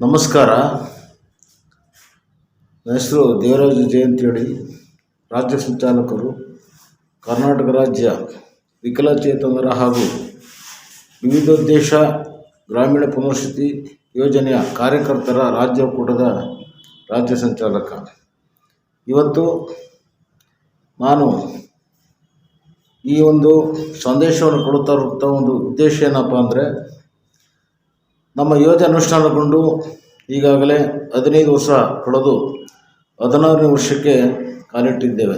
ನಮಸ್ಕಾರ. ನನ್ನ ಹೆಸರು ದೇವರಾಜ ಜಯಂತಿ ರಾಜ್ಯ ಸಂಚಾಲಕರು ಕರ್ನಾಟಕ ರಾಜ್ಯ ವಿಕಲಚೇತನರ ಹಾಗೂ ವಿವಿಧೋದ್ದೇಶ ಗ್ರಾಮೀಣ ಪುನರ್ವಸತಿ ಯೋಜನೆಯ ಕಾರ್ಯಕರ್ತರ ರಾಜ್ಯ ಕೂಟದ ರಾಜ್ಯ ಸಂಚಾಲಕ. ಇವತ್ತು ನಾನು ಈ ಒಂದು ಸಂದೇಶವನ್ನು ಕೊಡುತ್ತಾ ಒಂದು ಉದ್ದೇಶ ಏನಪ್ಪ ಅಂದರೆ ನಮ್ಮ ಯೋಜನೆ ಅನುಷ್ಠಾನಗೊಂಡು ಈಗಾಗಲೇ ಹದಿನೈದು ವರ್ಷ ಕಳೆದು ಹದಿನಾರನೇ ವರ್ಷಕ್ಕೆ ಕಾಲಿಟ್ಟಿದ್ದೇವೆ.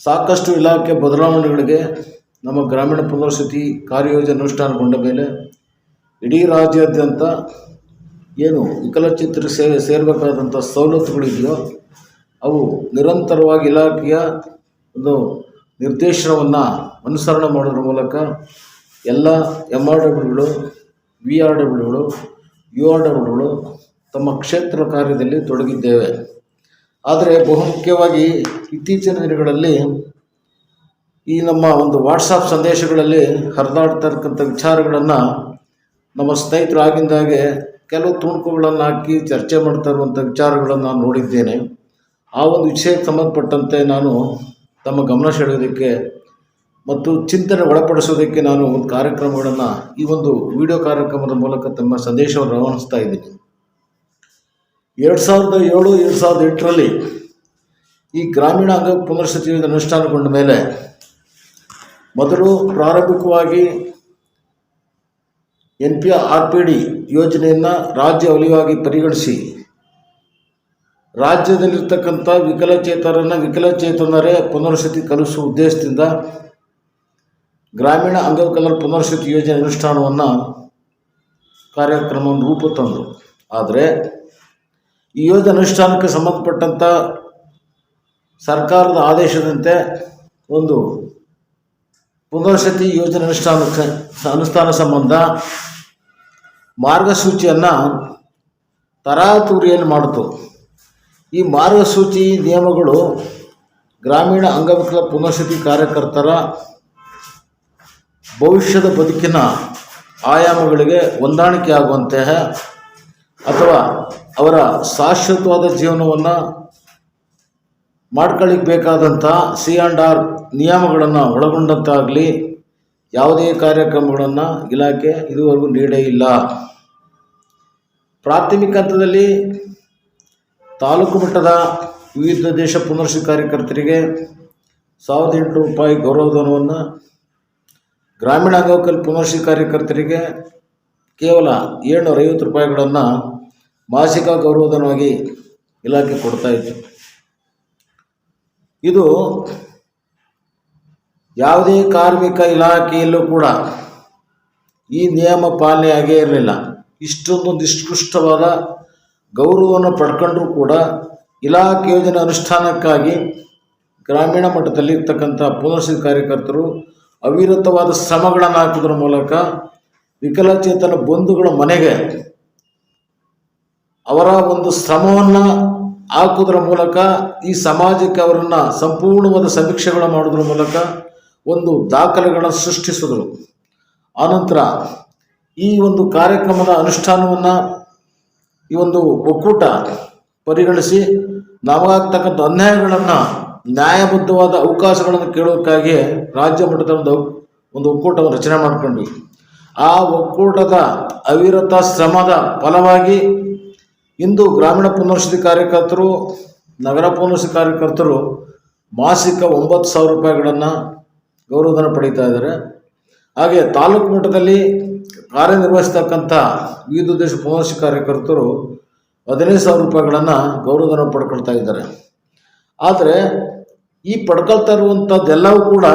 ಸಾಕಷ್ಟು ಇಲಾಖೆ ಬದಲಾವಣೆಗಳಿಗೆ ನಮ್ಮ ಗ್ರಾಮೀಣ ಪುನರ್ವಸತಿ ಕಾರ್ಯಯೋಜನೆ ಅನುಷ್ಠಾನಗೊಂಡ ಮೇಲೆ ಇಡೀ ರಾಜ್ಯಾದ್ಯಂತ ಏನು ವಿಕಲಚಿತ್ರ ಸೇ, ಸೇರಬೇಕಾದಂಥ ಸವಲತ್ತುಗಳಿದೆಯೋ ಅವು ನಿರಂತರವಾಗಿ ಇಲಾಖೆಯ ಒಂದು ನಿರ್ದೇಶನವನ್ನು ಅನುಸರಣೆ ಮಾಡೋದ್ರ ಮೂಲಕ ಎಲ್ಲ ಎಂ ಆರ್ ಡಬ್ಲ್ಯೂಗಳು ವಿ ಆರ್ ಡಬ್ಲ್ಯೂಗಳು ಯು ಆರ್ ಡಬ್ಲ್ಯೂಗಳು ತಮ್ಮ ಕ್ಷೇತ್ರ ಕಾರ್ಯದಲ್ಲಿ ತೊಡಗಿದ್ದೇವೆ. ಆದರೆ ಬಹುಮುಖ್ಯವಾಗಿ ಇತ್ತೀಚಿನ ದಿನಗಳಲ್ಲಿ ಈ ನಮ್ಮ ಒಂದು ವಾಟ್ಸಪ್ ಸಂದೇಶಗಳಲ್ಲಿ ಹರಿದಾಡ್ತಾ ವಿಚಾರಗಳನ್ನು ನಮ್ಮ ಸ್ನೇಹಿತರು ಆಗಿಂದಾಗೆ ಕೆಲವು ತುಣುಕುಗಳನ್ನು ಹಾಕಿ ಚರ್ಚೆ ಮಾಡ್ತಾ ಇರುವಂಥ ವಿಚಾರಗಳನ್ನು ನಾನು ನೋಡಿದ್ದೇನೆ. ಆ ಒಂದು ವಿಷಯಕ್ಕೆ ಸಂಬಂಧಪಟ್ಟಂತೆ ನಾನು ತಮ್ಮ ಗಮನ ಸೆಳೆಯೋದಕ್ಕೆ ಮತ್ತು ಚಿಂತನೆ ಒಳಪಡಿಸೋದಕ್ಕೆ ನಾನು ಒಂದು ಕಾರ್ಯಕ್ರಮಗಳನ್ನು, ಈ ಒಂದು ವಿಡಿಯೋ ಕಾರ್ಯಕ್ರಮದ ಮೂಲಕ ತಮ್ಮ ಸಂದೇಶವನ್ನು ರವಾನಿಸ್ತಾ ಇದ್ದೀನಿ. ಎರಡು ಸಾವಿರದ ಏಳು, ಎರಡು ಸಾವಿರದ ಎಂಟರಲ್ಲಿ ಈ ಗ್ರಾಮೀಣ ಅಂಗ ಪುನರ್ವಸತಿ ಯೋಜನೆ ಅನುಷ್ಠಾನಗೊಂಡ ಮೇಲೆ ಮೊದಲು ಪ್ರಾರಂಭಿಕವಾಗಿ N P R P D ಯೋಜನೆಯನ್ನು ರಾಜ್ಯ ಒಲಿವಾಗಿ ಪರಿಗಣಿಸಿ, ರಾಜ್ಯದಲ್ಲಿರ್ತಕ್ಕಂಥ ವಿಕಲಚೇತನರನ್ನು ವಿಕಲಚೇತನರೇ ಪುನರ್ವಸತಿ ಕಲಿಸುವ ಉದ್ದೇಶದಿಂದ ಗ್ರಾಮೀಣ ಅಂಗವಿಕಲರ ಪುನರ್ವಸತಿ ಯೋಜನೆ ಅನುಷ್ಠಾನವನ್ನು ಕಾರ್ಯಕ್ರಮವನ್ನು ರೂಪ ತಂದರು. ಆದರೆ ಈ ಯೋಜನೆ ಅನುಷ್ಠಾನಕ್ಕೆ ಸಂಬಂಧಪಟ್ಟಂಥ ಸರ್ಕಾರದ ಆದೇಶದಂತೆ ಒಂದು ಪುನರ್ವಸತಿ ಯೋಜನೆ ಅನುಷ್ಠಾನಕ್ಕೆ ಅನುಷ್ಠಾನ ಸಂಬಂಧ ಮಾರ್ಗಸೂಚಿಯನ್ನು ತರಾತುರಿಯಲ್ಲಿ ಮಾಡಿತು. ಈ ಮಾರ್ಗಸೂಚಿ ನಿಯಮಗಳು ಗ್ರಾಮೀಣ ಅಂಗವಿಕಲ ಪುನರ್ವಸತಿ ಕಾರ್ಯಕರ್ತರ ಭವಿಷ್ಯದ ಬದುಕಿನ ಆಯಾಮಗಳಿಗೆ ಹೊಂದಾಣಿಕೆ ಆಗುವಂತೆ ಅಥವಾ ಅವರ ಶಾಶ್ವತವಾದ ಜೀವನವನ್ನು ಮಾಡ್ಕೊಳ್ಳಿಕ್ಕೆ ಬೇಕಾದಂಥ ಸಿ ಆ್ಯಂಡ್ ಆರ್ ನಿಯಮಗಳನ್ನು ಒಳಗೊಂಡಂತಾಗಲಿ ಯಾವುದೇ ಕಾರ್ಯಕ್ರಮಗಳನ್ನು ಇಲಾಖೆ ಇದುವರೆಗೂ ನೀಡೇ ಇಲ್ಲ. ಪ್ರಾಥಮಿಕ ಹಂತದಲ್ಲಿ ತಾಲೂಕು ಮಟ್ಟದ ವಿವಿಧ ದೇಶ ಪುನರ್ಸಿ ಕಾರ್ಯಕರ್ತರಿಗೆ ಸಾವಿರದ ಎಂಟು ರೂಪಾಯಿ ಗೌರವಧನವನ್ನು ಗ್ರಾಮೀಣ ಗೋಕಲ್ ಪುನರ್ವಸತಿ ಕಾರ್ಯಕರ್ತರಿಗೆ ಕೇವಲ ಏಳ್ನೂರ ಐವತ್ತು ರೂಪಾಯಿಗಳನ್ನು ಮಾಸಿಕ ಗೌರವಧನವಾಗಿ ಇಲಾಖೆ ಕೊಡ್ತಾ ಇತ್ತು. ಇದು ಯಾವುದೇ ಕಾರ್ಮಿಕ ಇಲಾಖೆಯಲ್ಲೂ ಕೂಡ ಈ ನಿಯಮ ಪಾಲನೆ ಆಗೇ ಇರಲಿಲ್ಲ. ಇಷ್ಟೊಂದು ನಿಷ್ಕೃಷ್ಟವಾದ ಗೌರವವನ್ನು ಪಡ್ಕೊಂಡ್ರೂ ಕೂಡ ಇಲಾಖೆ ಯೋಜನೆ ಅನುಷ್ಠಾನಕ್ಕಾಗಿ ಗ್ರಾಮೀಣ ಮಟ್ಟದಲ್ಲಿ ಇರ್ತಕ್ಕಂಥ ಪುನರ್ಸಿ ಕಾರ್ಯಕರ್ತರು ಅವಿರತವಾದ ಶ್ರಮಗಳನ್ನು ಹಾಕೋದ್ರ ಮೂಲಕ ವಿಕಲಚೇತನ ಬಂಧುಗಳ ಮನೆಗೆ ಅವರ ಒಂದು ಶ್ರಮವನ್ನು ಹಾಕೋದ್ರ ಮೂಲಕ ಈ ಸಮಾಜಕ್ಕೆ ಅವರನ್ನು ಸಂಪೂರ್ಣವಾದ ಸಮೀಕ್ಷೆಗಳನ್ನು ಮಾಡೋದ್ರ ಮೂಲಕ ಒಂದು ದಾಖಲೆಗಳನ್ನು ಸೃಷ್ಟಿಸಿದರು. ಆನಂತರ ಈ ಒಂದು ಕಾರ್ಯಕ್ರಮದ ಅನುಷ್ಠಾನವನ್ನು ಈ ಒಂದು ಒಕ್ಕೂಟ ಪರಿಗಣಿಸಿ ನಮಗಾಗ್ತಕ್ಕಂಥ ಅನ್ಯಾಯಗಳನ್ನು ನ್ಯಾಯಬದ್ಧವಾದ ಅವಕಾಶಗಳನ್ನು ಕೇಳೋಕ್ಕಾಗಿ ರಾಜ್ಯ ಮಟ್ಟದ ಒಂದು ಒಂದು ಒಕ್ಕೂಟವನ್ನು ರಚನೆ ಮಾಡ್ಕೊಂಡ್ವಿ ಆ ಒಕ್ಕೂಟದ ಅವಿರತ ಶ್ರಮದ ಫಲವಾಗಿ ಇಂದು ಗ್ರಾಮೀಣ ಪುನರ್ವಸತಿ ಕಾರ್ಯಕರ್ತರು, ನಗರ ಪುನರ್ವಸತಿ ಕಾರ್ಯಕರ್ತರು ಮಾಸಿಕ ಒಂಬತ್ತು ಸಾವಿರ ರೂಪಾಯಿಗಳನ್ನು ಗೌರವಧನ ಪಡೀತಾ ಇದ್ದಾರೆ. ಹಾಗೆ ತಾಲೂಕು ಮಟ್ಟದಲ್ಲಿ ಕಾರ್ಯನಿರ್ವಹಿಸ್ತಕ್ಕಂಥ ವಿವಿಧ ದೇಶ ಪುನರ್ವಸತಿ ಕಾರ್ಯಕರ್ತರು ಹದಿನೈದು ಸಾವಿರ ರೂಪಾಯಿಗಳನ್ನು ಗೌರವಧನ ಪಡ್ಕೊಳ್ತಾ ಇದ್ದಾರೆ. ಆದರೆ ಈ ಪಡ್ಕೊಳ್ತಾ ಇರುವಂಥದ್ದೆಲ್ಲವೂ ಕೂಡ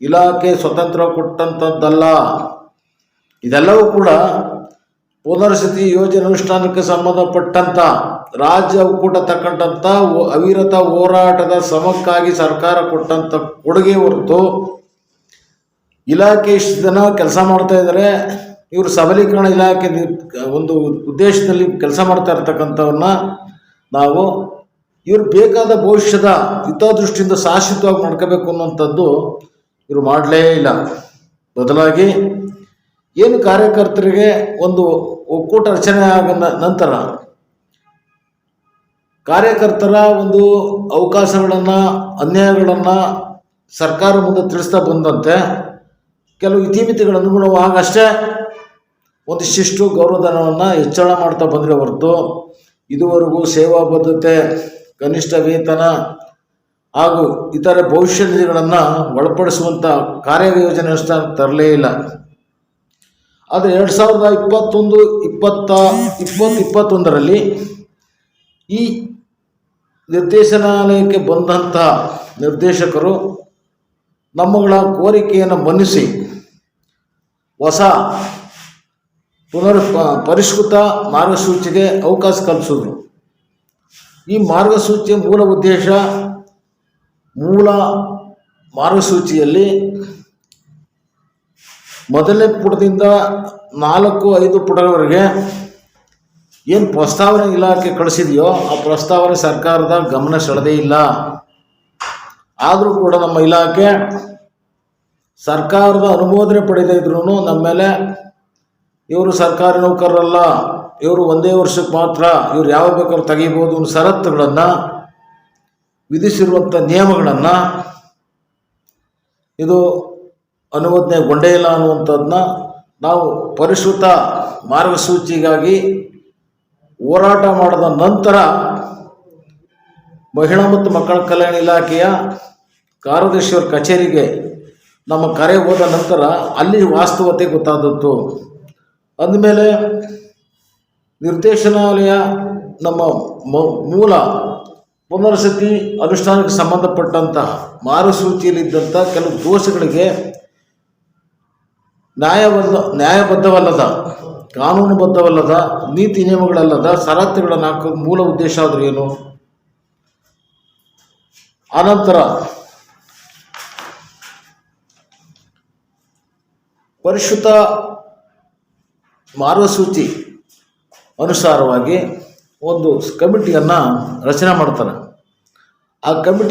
ಇಲಾಖೆ ಸ್ವತಂತ್ರ ಕೊಟ್ಟಂಥದ್ದಲ್ಲ ಇದೆಲ್ಲವೂ ಕೂಡ ಪುನರ್ಸತಿ ಯೋಜನೆ ಅನುಷ್ಠಾನಕ್ಕೆ ಸಂಬಂಧಪಟ್ಟಂಥ ರಾಜ್ಯ ಒಕ್ಕೂಟ ತಕ್ಕಂಥ ಅವಿರತ ಹೋರಾಟದ ಶ್ರಮಕ್ಕಾಗಿ ಸರ್ಕಾರ ಕೊಟ್ಟಂಥ ಕೊಡುಗೆ ಹೊರತು ಇಲಾಖೆ ಇಷ್ಟು ಜನ ಕೆಲಸ ಮಾಡ್ತಾ ಇದ್ದಾರೆ ಇವರು ಸಬಲೀಕರಣ ಇಲಾಖೆ ಒಂದು ಉದ್ದೇಶದಲ್ಲಿ ಕೆಲಸ ಮಾಡ್ತಾ ಇರ್ತಕ್ಕಂಥವನ್ನ ನಾವು ಇವ್ರು ಬೇಕಾದ ಭವಿಷ್ಯದ ಹಿತದೃಷ್ಟಿಯಿಂದ ಶಾಶ್ವತವಾಗಿ ಮಾಡ್ಕೋಬೇಕು ಅನ್ನುವಂಥದ್ದು ಇವರು ಮಾಡಲೇ ಇಲ್ಲ. ಬದಲಾಗಿ ಏನು ಕಾರ್ಯಕರ್ತರಿಗೆ ಒಂದು ಒಕ್ಕೂಟ ರಚನೆ ಆಗ ನಂತರ ಕಾರ್ಯಕರ್ತರ ಒಂದು ಅವಕಾಶಗಳನ್ನು, ಅನ್ಯಾಯಗಳನ್ನು ಸರ್ಕಾರ ಮುಂದೆ ತಿಳಿಸ್ತಾ ಬಂದಂತೆ ಕೆಲವು ಇತಿಮಿತಿಗಳ ಅನುಗುಣವಾಗಿ ಅಷ್ಟೇ ಒಂದಿಷ್ಟು ಗೌರವಧನವನ್ನು ಹೆಚ್ಚಳ ಮಾಡ್ತಾ ಬಂದರೆ ಹೊರತು ಇದುವರೆಗೂ ಸೇವಾ ಬದ್ಧತೆ ಕನಿಷ್ಠ ವೇತನ ಹಾಗೂ ಇತರ ಭವಿಷ್ಯ ನಿಧಿಗಳನ್ನು ಒಳಪಡಿಸುವಂಥ ಕಾರ್ಯಯೋಜನೆ ಅನುಷ್ಠಾನ ತರಲೇ ಇಲ್ಲ. ಆದರೆ ಎರಡು ಸಾವಿರದ ಇಪ್ಪತ್ತೊಂದು, ಇಪ್ಪತ್ತ, ಇಪ್ಪತ್ತು, ಇಪ್ಪತ್ತೊಂದರಲ್ಲಿ ಈ ನಿರ್ದೇಶನಾಲಯಕ್ಕೆ ಬಂದಂಥ ನಿರ್ದೇಶಕರು ನಮ್ಮಗಳ ಕೋರಿಕೆಯನ್ನು ಮನ್ನಿಸಿ ಹೊಸ ಪುನರ್ ಪರಿಷ್ಕೃತ ಮಾರ್ಗಸೂಚಿಗೆ ಅವಕಾಶ ಕಲ್ಪಿಸಿದ್ರು. ಈ ಮಾರ್ಗಸೂಚಿಯ ಮೂಲ ಉದ್ದೇಶ ಮೂಲ ಮಾರ್ಗಸೂಚಿಯಲ್ಲಿ ಮೊದಲನೇ ಪುಟದಿಂದ ನಾಲ್ಕು, ಐದು ಪುಟಗಳವರೆಗೆ ಏನು ಪ್ರಸ್ತಾವನೆ ಇಲಾಖೆ ಕಳಿಸಿದೆಯೋ ಆ ಪ್ರಸ್ತಾವನೆ ಸರ್ಕಾರದ ಗಮನ ಸೆಳೆದೇ ಇಲ್ಲ. ಆದರೂ ಕೂಡ ನಮ್ಮ ಇಲಾಖೆ ಸರ್ಕಾರದ ಅನುಮೋದನೆ ಪಡೆದೇ ಇದ್ರೂ ನಮ್ಮ ಮೇಲೆ ಇವರು ಸರ್ಕಾರಿ ನೌಕರರಲ್ಲ, ಇವರು ಒಂದೇ ವರ್ಷಕ್ಕೆ ಮಾತ್ರ ಇವ್ರು ಯಾವ ಬೇಕಾದ್ರೂ ತೆಗಿಬೋದು ಅನ್ನೋ ಷರತ್ತುಗಳನ್ನು ವಿಧಿಸಿರುವಂಥ ನಿಯಮಗಳನ್ನು ಇದು ಅನುಮೋದನೆಗೊಂಡೇ ಇಲ್ಲ ಅನ್ನುವಂಥದ್ದನ್ನ ನಾವು ಪರಿಷ್ಕೃತ ಮಾರ್ಗಸೂಚಿಗಾಗಿ ಹೋರಾಟ ಮಾಡಿದ ನಂತರ ಮಹಿಳಾ ಮತ್ತು ಮಕ್ಕಳ ಕಲ್ಯಾಣ ಇಲಾಖೆಯ ಕಾರ್ಯದರ್ಶಿಯವರ ಕಚೇರಿಗೆ ನಮ್ಮ ಕರೆ ಹೋದ ನಂತರ ಅಲ್ಲಿ ವಾಸ್ತವತೆ ಗೊತ್ತಾದದ್ದು. ಅಂದಮೇಲೆ ನಿರ್ದೇಶನಾಲಯ ನಮ್ಮ ಮೂಲ ಪುನರ್ಸತಿ ಅನುಷ್ಠಾನಕ್ಕೆ ಸಂಬಂಧಪಟ್ಟಂತಹ ಮಾರ್ಗಸೂಚಿಯಲ್ಲಿದ್ದಂಥ ಕೆಲವು ದೋಷಗಳಿಗೆ ನ್ಯಾಯಬದ್ಧ, ನ್ಯಾಯಬದ್ಧವಲ್ಲದ, ಕಾನೂನುಬದ್ಧವಲ್ಲದ, ನೀತಿ ನಿಯಮಗಳಲ್ಲದ ಷರತ್ತುಗಳನ್ನು ಹಾಕೋದು ಮೂಲ ಉದ್ದೇಶ ಆದರೂ ಏನು? ಆನಂತರ ಪರಿಷ್ಕೃತ ಮಾರ್ಗಸೂಚಿ ಅನುಸಾರವಾಗಿ ಒಂದು ಕಮಿಟಿಯನ್ನು ರಚನೆ ಮಾಡ್ತಾರೆ. ಆ ಕಮಿಟಿ